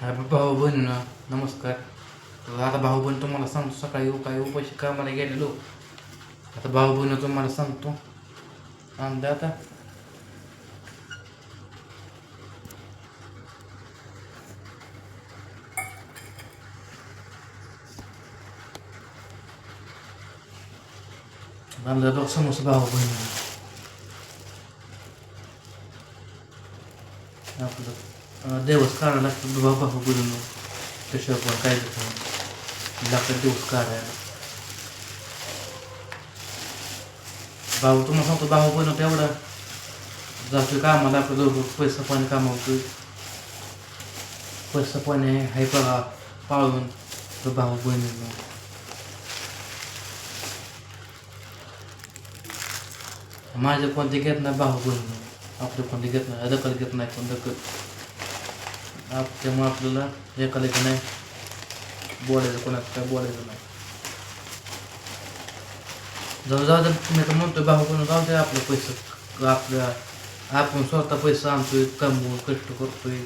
हा भाऊ बहीण नमस्कार तर आता भाऊ बहीण तुम्हाला सांगतो सकाळी काय उपाशी कामाला गेलेलो आता भाऊ बहीण तुम्हाला सांगतो आणलं आता आणलं बघ समोसा भाऊ बहीण आपलं अं, दिवस काढायला लागतं भाऊ बोलून बहीण त्याशिवाय पण काय देतो लागतं दिवस काढायला. भाऊ तुम्हाला सांगतो भाऊ बनवतो तेवढा जातो कामाला आपलं जवळ पैसा पाणी कामावतो पैसा पाणी हाय बघा पाळून तो भाऊ बहिणी माझे कोणते घेत नाही भाऊ बहिणी आपले कोणते घेत नाही दखल घेत नाही कोण दखल. आप आपल्याला एकाला की नाही बोलायचं कोणाचं काय बोलायचं नाही. जाऊ जाऊ तर मी तर म्हणतो भाऊ कोण जाऊ दे आपलं पैसे आपल्या आपण स्वतः पैसा आणतोय कमवून कष्ट करतोय.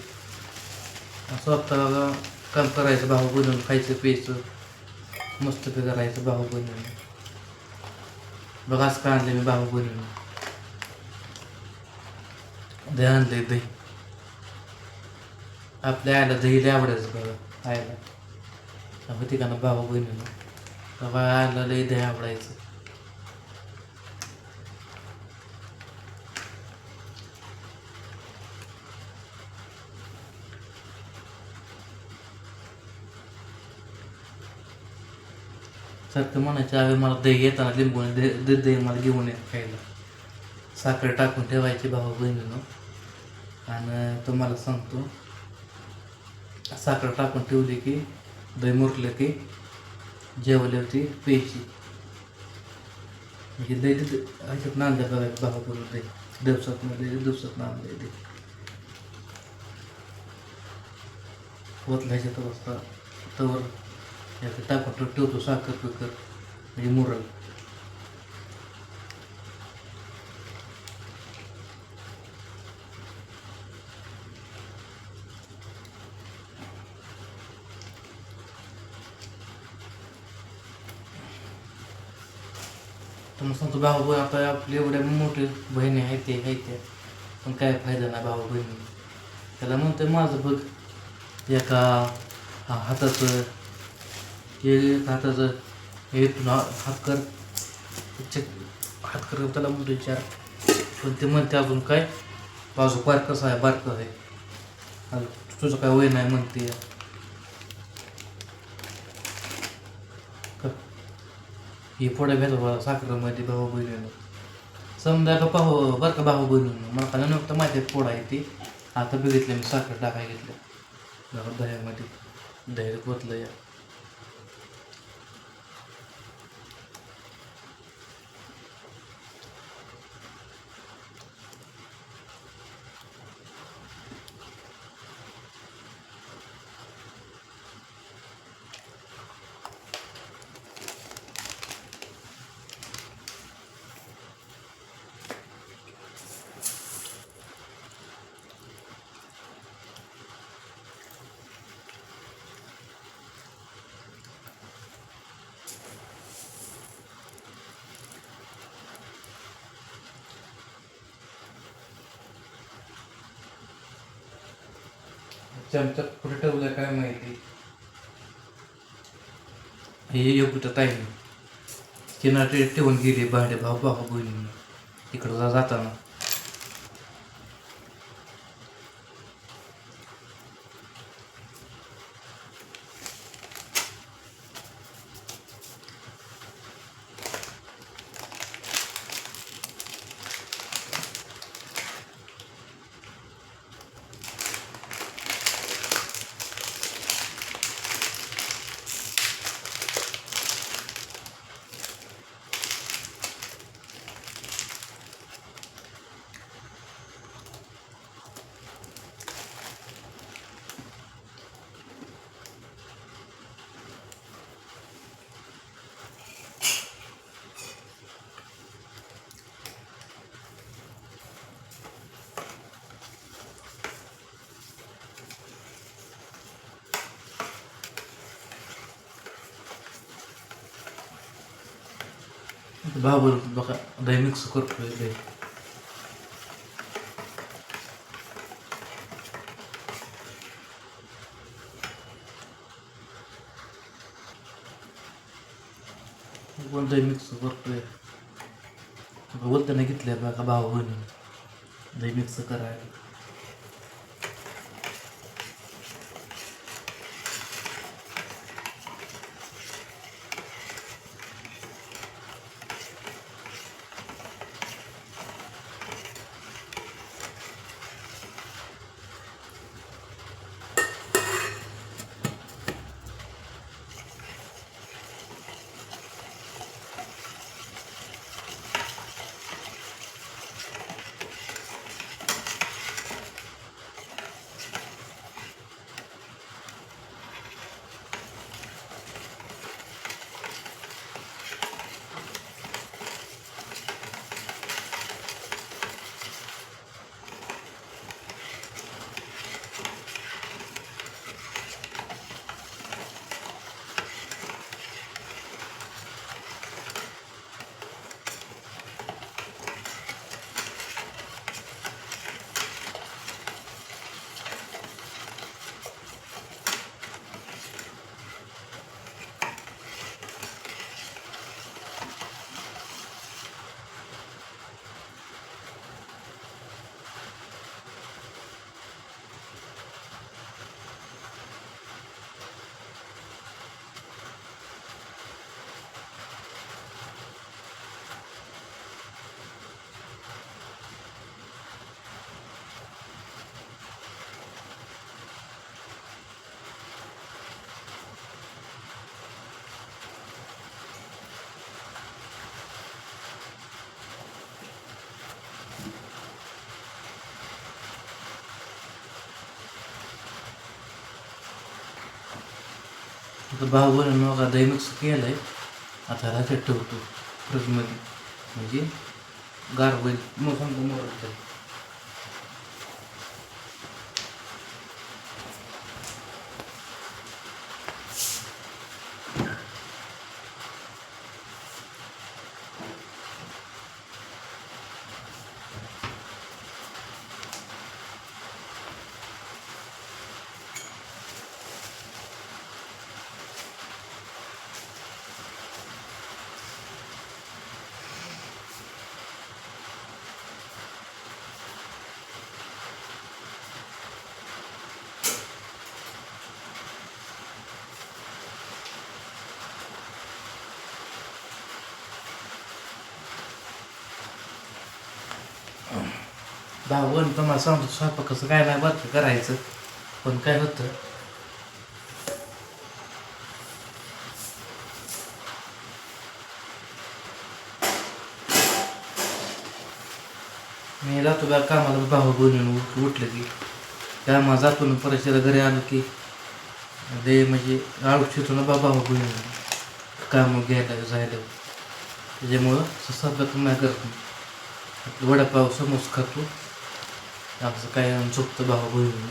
स्वतः काम करायचं भाऊ बनवून खायचं प्यायचं मस्त पे करायचं भाऊ बनवून. बघा आज काय आणले मी भाऊ बनवून. दही आणलंय दही आपल्या आईला दही लय आवडायचं बघा आईला. होती का ना भाऊ बनवून तेव्हा आयला लई दही आवडायचं. सारखं म्हणायचं आवे मला दही येताना लिंबू दही दही मला घेऊन येत खायला. साखर टाकून ठेवायची भाऊ बहिणीनं. आणि तुम्हाला सांगतो साखर टाकून ठेवली की दही मुरलं की जेवल्यावरती प्यायची. म्हणजे दही ह्याच्यात नांदल्या करायचं भाऊ करून दही दिवसात मध्ये दिवसात नांदले दे ओतला ह्याच्यात असता तवर याचं टाकून ठेवतो साखर पिकर म्हणजे मुरल मग सांगतो भाऊ बहीण आता आपली एवढ्या मोठे बहिणी आहेत ते आहे त्या. पण काय फायदा नाही भाऊ बहिणी त्याला म्हणतोय माझं बघ एका हाताचं एक हाताचं हे इथून हा- हात कर. चेक हात कर. त्याला म्हणतो विचार पण ते म्हणते अजून काय बाजू बारकस आहे बारकं आहे. अजून तुझं काय वय नाही म्हणते. ही पुढे भेट साखरमध्ये भाऊ बहिणीनं समजा का पाहू हो, बरं का भाऊ बहिणीनं मला का नव्हतं माहिती आहे पोळा आहे ती. आता बघितलं मी साखर टाकाय घेतलं. दह्यामध्ये. दही पोतलं या. चमचा कुठे ठेवलं काय माहिती? हे योग्य ताई. किनारे ठेवून गेली भांडे भाऊ भाऊ बहिणीनं. तिकडला जाताना. जाताना बाबर बघा दही मिक्स करतोय दही कोण दही मिक्स करतोय बोलताना घेतल्या बघा भाऊ बहिणी दही मिक्स करायला आता भाऊ बहिणी बघा दही मिक्स केलं आहे. आता राहते ठेवतो फ्रीजमध्ये. म्हणजे गार होईल. मग सांगतो मग वाटतं. भाऊ बहीण तुम्हाला सांगतो स्वयंपाक कसं काय नाही बरं करायचं. पण काय होतं मी जातो बा कामाला भाऊ बहिणी उठलं की. कामा जातो ना परत घरी आलो की. दे म्हणजे आळू शितो ना बाबा भाऊ बहिणी काम घ्यायला जायला. त्याच्यामुळं स्वयंपाक नाही करत वडापाव समोस खातो. आमचं काय चुकतं भाऊ बहिणी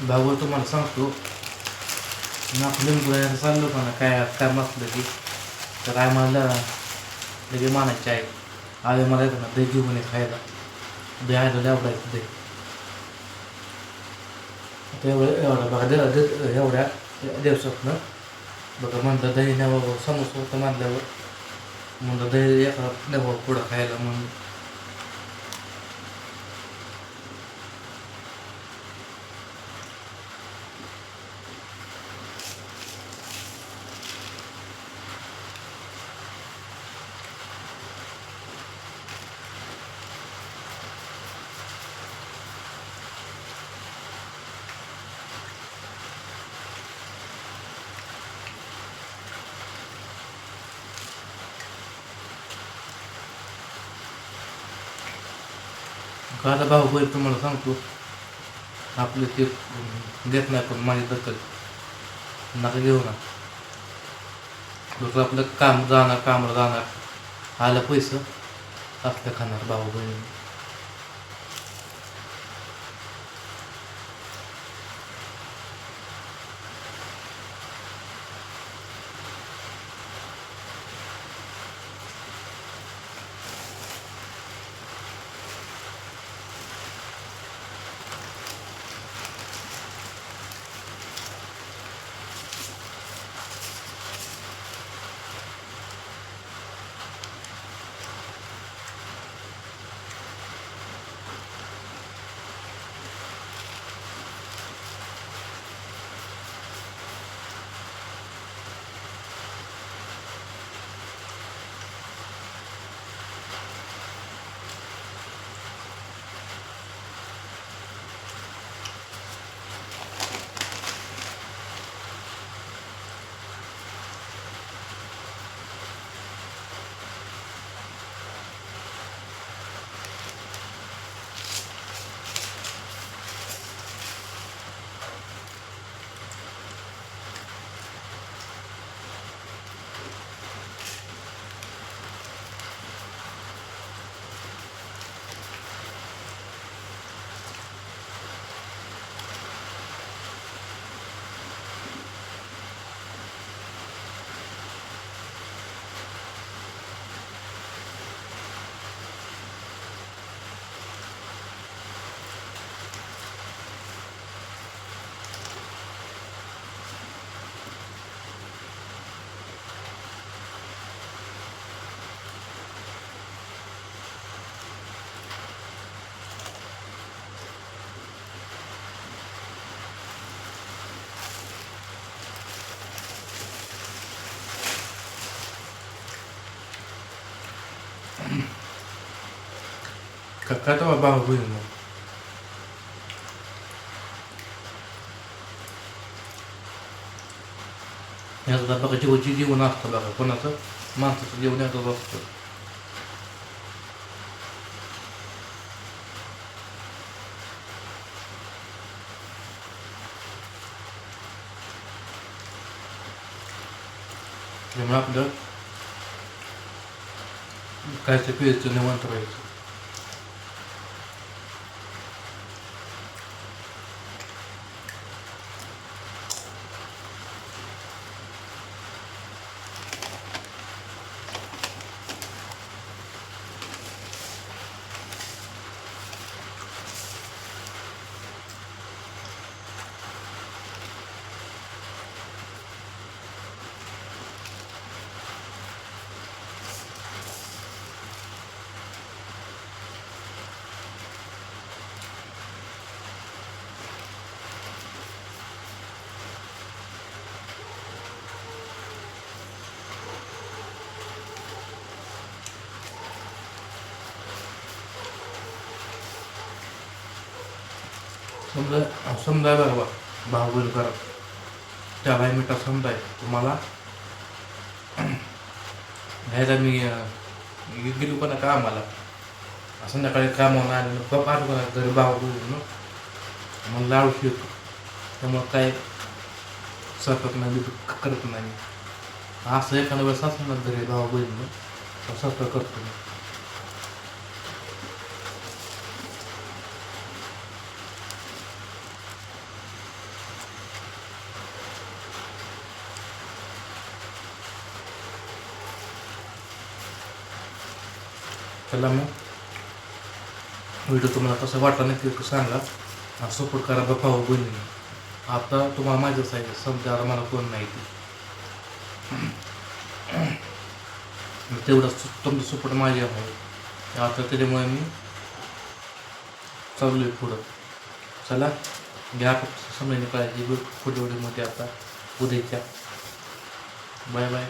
भाऊ तुम्हाला सांगतो आपण लिंबूला चाललो का काय काय काम की तर आम्हाला लगे मानायचे आहे आले मला येतं ना दही घेऊन ये खायला. दही आलं आवडायचं दही आता एवढं एवढा बघा दिला दे- एवढ्या दिवसातनं बघा म्हणलं दही न्यावं समोसा होतं मानल्यावर म्हणलं दही एका न्यावं पुढं खायला म्हणून. आता भाऊ बहीण तुम्हाला सांगतो. आपलं ते देत नाही पण माझी दखल. नका घेऊ ना. दुसरं आपलं काम जाणार कामाला जाणार. आलं पैसं असलं खाणार भाऊ बहिणी का काय तेव्हा भाऊ बहीण मग याचा बघा जीवची जीवन असतं बघा कोणाचं माणसाचं जीवन याचं असतं त्यामुळे आपलं काय ते पियचं निवांत राहायचं समजा समजा बघा बा भाऊ बहीण करा त्याला मिठा समजाय तुम्हाला घ्यायला मी गेलो पण का आम्हाला? संध्याकाळी काम आलं बाबा घरी भाऊ बहीण मग लाडू शिवतो त्यामुळं काय सरकत नाही करत नाही. असं एखाद्या वेळेस असं घरी भाऊ बहीण स्वयंपाक करतो चला मग. व्हिडिओ तुम्हाला कसं वाटला नाही ते सांगा. सपोर्ट करा बघा हो बहिणी आता तुम्हाला माझ्याच आहे समजा आता मला कोण नाही ते. तेवढा सु- तुमचा सपोर्ट माझ्या आहे. आता त्याच्यामुळे मी चाललो आहे पुढं. चला घ्या समजणे काळजी पुढे व्हिडिओमध्ये आता. उद्याच्या. Bye bye.